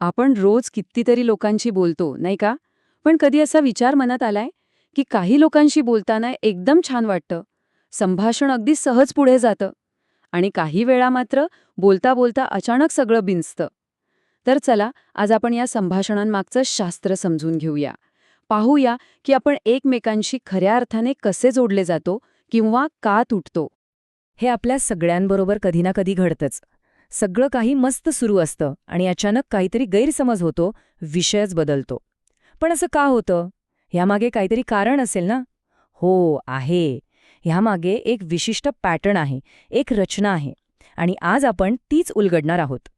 आपण रोज कितीतरी लोकांशी बोलतो नाही का? पण कधी असा विचार मनात आलाय की काही लोकांशी बोलताना एकदम छान वाटतं. संभाषण अगदी सहज पुढे जातं. आणि काही वेळा मात्र बोलता बोलता अचानक सगळं बिंचतं तर चला आज आपण या संभाषणांमागचं शास्त्र समजून घेऊया. पाहूया की आपण एकमेकांशी खऱ्या अर्थाने कसे जोडले जातो किंवा का तुटतो. हे आपल्या सगळ्यांबरोबर कधी ना कधी घडतंच. सगळं काही मस्त सुरू असतं आणि अचानक काहीतरी गैरसमज होतो विषयच बदलतो. पण असं का होतं? ह्यामागे काहीतरी कारण असेल ना? हो आहे. ह्यामागे एक विशिष्ट पॅटर्न आहे एक रचना आहे आणि आज आपण तीच उलगडणार आहोत.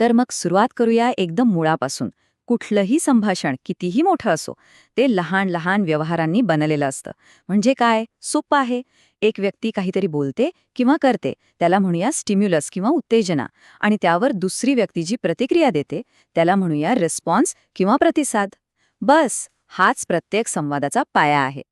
तर मग सुरुवात करूया एकदम मुळापासून. कुठलंही संभाषण कितीही मोठं असो ते लहान लहान व्यवहारांनी बनलेलं असतं. म्हणजे काय? सोपं आहे. एक व्यक्ती काहीतरी बोलते किंवा करते त्याला म्हणूया स्टिम्युलस किंवा उत्तेजना आणि त्यावर दुसरी व्यक्ती जी प्रतिक्रिया देते त्याला म्हणूया रिस्पॉन्स किंवा प्रतिसाद. बस हाच प्रत्येक संवादाचा पाया आहे.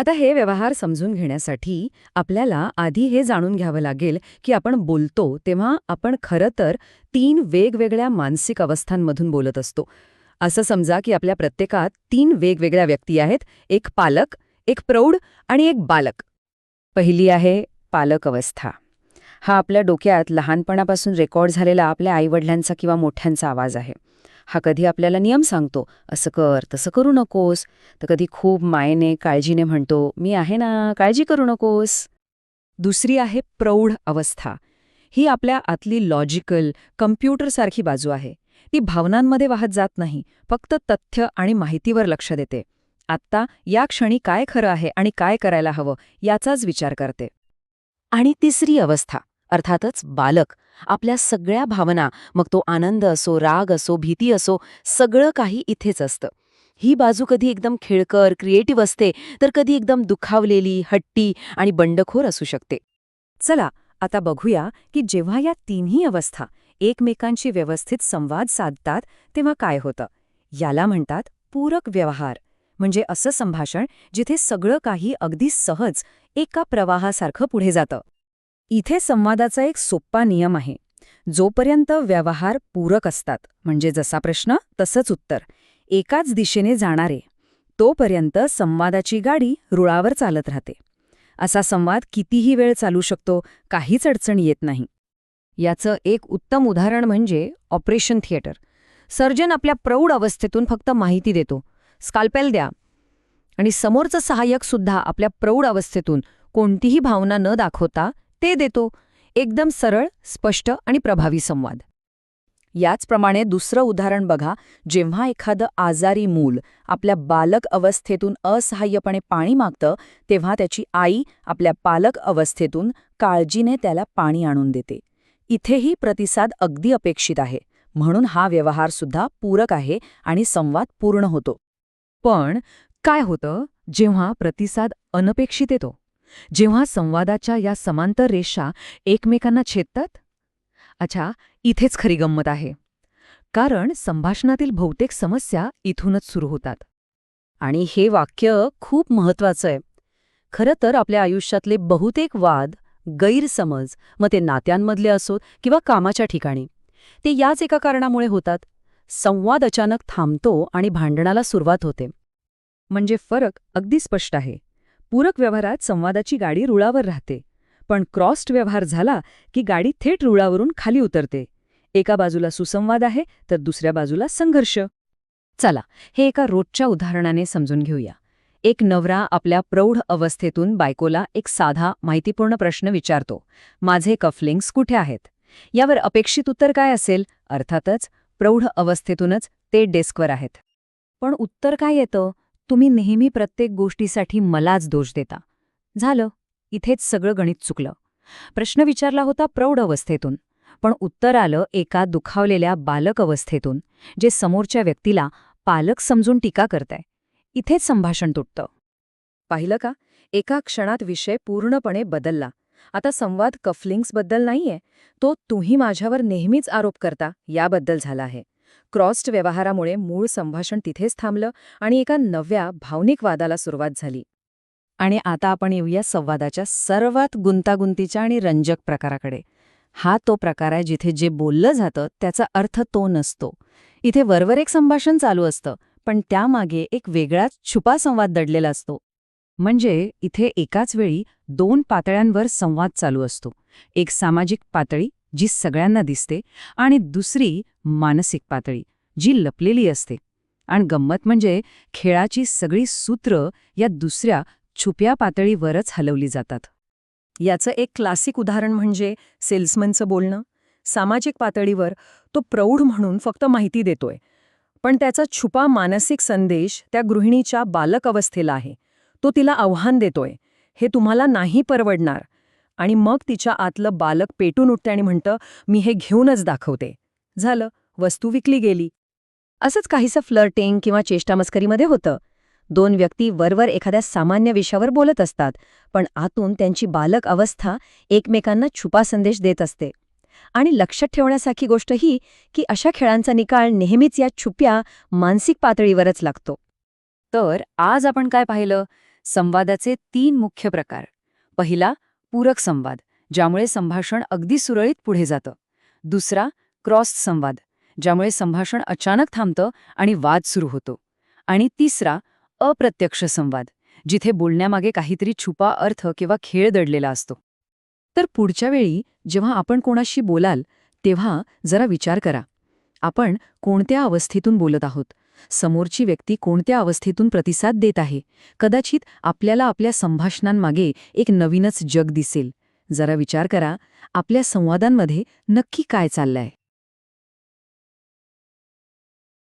आता हे व्यवहार समजून घेण्यासाठी आपल्याला आधी हे जाणून घ्यावं लागेल की आपण बोलतो तेव्हा आपण खरं तर तीन वेगवेगळ्या मानसिक अवस्थांमधून बोलत असतो. असं समजा की आपल्या प्रत्येकात तीन वेगवेगळ्या व्यक्ती आहेत एक पालक एक प्रौढ आणि एक बालक. पहिली आहे पालक अवस्था. हा आपल्या डोक्यात लहानपणापासून रेकॉर्ड झालेला आपल्या आईवडिलांचा किंवा मोठ्यांचा आवाज आहे. हा कधी आपल्याला नियम सांगतो असं कर तसं करू नकोस. तर कधी खूप मायेने काळजीने म्हणतो मी आहे ना काळजी करू नकोस. दुसरी आहे प्रौढ अवस्था. ही आपल्या आतली लॉजिकल कम्प्युटरसारखी बाजू आहे. ती भावनांमध्ये वाहत जात नाही फक्त तथ्य आणि माहितीवर लक्ष देते. आत्ता या क्षणी काय खरं आहे आणि काय करायला हवं याचाच विचार करते. आणि तिसरी अवस्था. अर्थातच बालक. आपल्या सगळ्या भावना मग तो आनंद असो राग असो भीती असो सगळं काही इथेच असतं. ही बाजू कधी एकदम खेळकर क्रिएटिव्ह असते तर कधी एकदम दुखावलेली हट्टी आणि बंडखोर असू शकते. चला आता बघूया की जेव्हा या तिन्ही अवस्था एकमेकांशी व्यवस्थित संवाद साधतात तेव्हा काय होतं. याला म्हणतात पूरक व्यवहार. म्हणजे असं संभाषण जिथे सगळं काही अगदी सहज एका प्रवाहासारखं पुढे जातं. इथे संवादाचा एक सोप्पा नियम आहे. जोपर्यंत व्यवहार पूरक असतात म्हणजे जसा प्रश्न तसंच उत्तर. एकाच दिशेने जाणारे तोपर्यंत संवादाची गाडी रुळावर चालत राहते. असा संवाद कितीही वेळ चालू शकतो काहीच अडचण येत नाही. याचं एक उत्तम उदाहरण म्हणजे ऑपरेशन थिएटर. सर्जन आपल्या प्रौढ अवस्थेतून फक्त माहिती देतो. स्काल्पेल द्या. आणि समोरचं सहाय्यक सुद्धा आपल्या प्रौढ अवस्थेतून कोणतीही भावना न दाखवता ते देतो. एकदम सरळ स्पष्ट आणि प्रभावी संवाद. याचप्रमाणे दुसरं उदाहरण बघा. जेव्हा एखादं आजारी मूल आपल्या बालक अवस्थेतून असहाय्यपणे पाणी मागतं तेव्हा त्याची आई आपल्या पालक अवस्थेतून काळजीने त्याला पाणी आणून देते. इथेही प्रतिसाद अगदी अपेक्षित आहे. म्हणून हा व्यवहार सुद्धा पूरक आहे आणि संवाद पूर्ण होतो. पण काय होतं जेव्हा प्रतिसाद अनपेक्षित येतो? जेव्हा संवादाच्या या समांतर रेषा एकमेकांना छेदतात? अच्छा इथेच खरी गंमत आहे. कारण संभाषणातील बहुतेक समस्या इथूनच सुरू होतात. आणि हे वाक्य खूप महत्वाचं आहे. खरं तर आपल्या आयुष्यातले बहुतेक वाद गैरसमज मग ते नात्यांमधले असोत किंवा कामाच्या ठिकाणी ते याच एका कारणामुळे होतात. संवाद अचानक थांबतो आणि भांडणाला सुरुवात होते. म्हणजे फरक अगदी स्पष्ट आहे. पूरक व्यवहारात संवादाची गाडी रुळावर राहते. पण क्रॉस्ड व्यवहार झाला की गाडी थेट रुळावरून खाली उतरते. एका बाजूला सुसंवाद आहे तर दुसऱ्या बाजूला संघर्ष. चला हे एका रोजच्या उदाहरणाने समजून घेऊया. एक नवरा आपल्या प्रौढ अवस्थेतून बायकोला एक साधा माहितीपूर्ण प्रश्न विचारतो. माझे कफलिंग्स कुठे आहेत? यावर अपेक्षित उत्तर काय असेल? अर्थातच प्रौढ अवस्थेतूनच ते डेस्कवर आहेत. पण उत्तर काय येतं? तुम्ही नेहमी प्रत्येक गोष्टीसाठी मलाच दोष देता. झालं. इथेच सगळं गणित चुकलं. प्रश्न विचारला होता प्रौढ अवस्थेतून. पण उत्तर आलं एका दुखावलेल्या बालक अवस्थेतून जे समोरच्या व्यक्तीला पालक समजून टीका करताय. इथेच संभाषण तुटतं. पाहिलं का? एका क्षणात विषय पूर्णपणे बदलला. आता संवाद कफलिंग्सबद्दल नाहीये. तो तुम्ही माझ्यावर नेहमीच आरोप करता याबद्दल झाला आहे. क्रॉस्ड व्यवहारामुळे मूळ संभाषण तिथेच थांबलं आणि एका नव्या भावनिक वादाला सुरुवात झाली. आणि आता आपण येऊया संवादाच्या सर्वात गुंतागुंतीच्या आणि रंजक प्रकाराकडे. हा तो प्रकार आहे जिथे जे बोललं जातं त्याचा अर्थ तो नसतो. इथे वरवर एक संभाषण चालू असतं पण त्यामागे एक वेगळाच छुपा संवाद दडलेला असतो. म्हणजे इथे एकाच वेळी दोन पातळ्यांवर संवाद चालू असतो. एक सामाजिक पातळी जी सगळ्यांना दिसते आणि दुसरी मानसिक पातळी जी लपलेली असते. आणि गंमत म्हणजे खेळाची सगळी सूत्र या दुसऱ्या छुप्या पातळीवरच हलवली जातात. याचं एक क्लासिक उदाहरण म्हणजे सेल्समनचं बोलणं. सामाजिक पातळीवर तो प्रौढ म्हणून फक्त माहिती देतोय. पण त्याचा छुपा मानसिक संदेश त्या गृहिणीच्या बालक अवस्थेला आहे. तो तिला आव्हान देतोय. हे तुम्हाला नाही परवडणार. आणि मग तिच्या आतलं बालक पेटून उठते आणि म्हणतं मी हे घेऊनच दाखवते. झालं. वस्तू विकली गेली. असंच काहीसं फ्लर्टिंग किंवा चेष्टामस्करीमध्ये होतं. दोन व्यक्ती वरवर एखाद्या सामान्य विषयावर बोलत असतात पण आतून त्यांची बालक अवस्था एकमेकांना छुपा संदेश देत असते. आणि लक्षात ठेवण्यासारखी गोष्ट ही की अशा खेळांचा निकाल नेहमीच या छुप्या मानसिक पातळीवरच लागतो. तर आज आपण काय पाहिलं? संवादाचे तीन मुख्य प्रकार. पहिला पूरक संवाद ज्यामुळे संभाषण अगदी सुरळीत पुढे जातं. दुसरा क्रॉस संवाद ज्यामुळे संभाषण अचानक थांबतं आणि वाद सुरू होतो. आणि तिसरा अप्रत्यक्ष संवाद जिथे बोलण्यामागे काहीतरी छुपा अर्थ किंवा खेळ दडलेला असतो. तर पुढच्या वेळी जेव्हा आपण कोणाशी बोलाल तेव्हा जरा विचार करा. आपण कोणत्या अवस्थेतून बोलत आहोत? समोरची व्यक्ती कोणत्या अवस्थेतून प्रतिसाद देत आहे? कदाचित आपल्याला आपल्या संभाषणांमागे एक नवीनच जग दिसेल. जरा विचार करा आपल्या संवादांमध्ये नक्की काय चाललंय?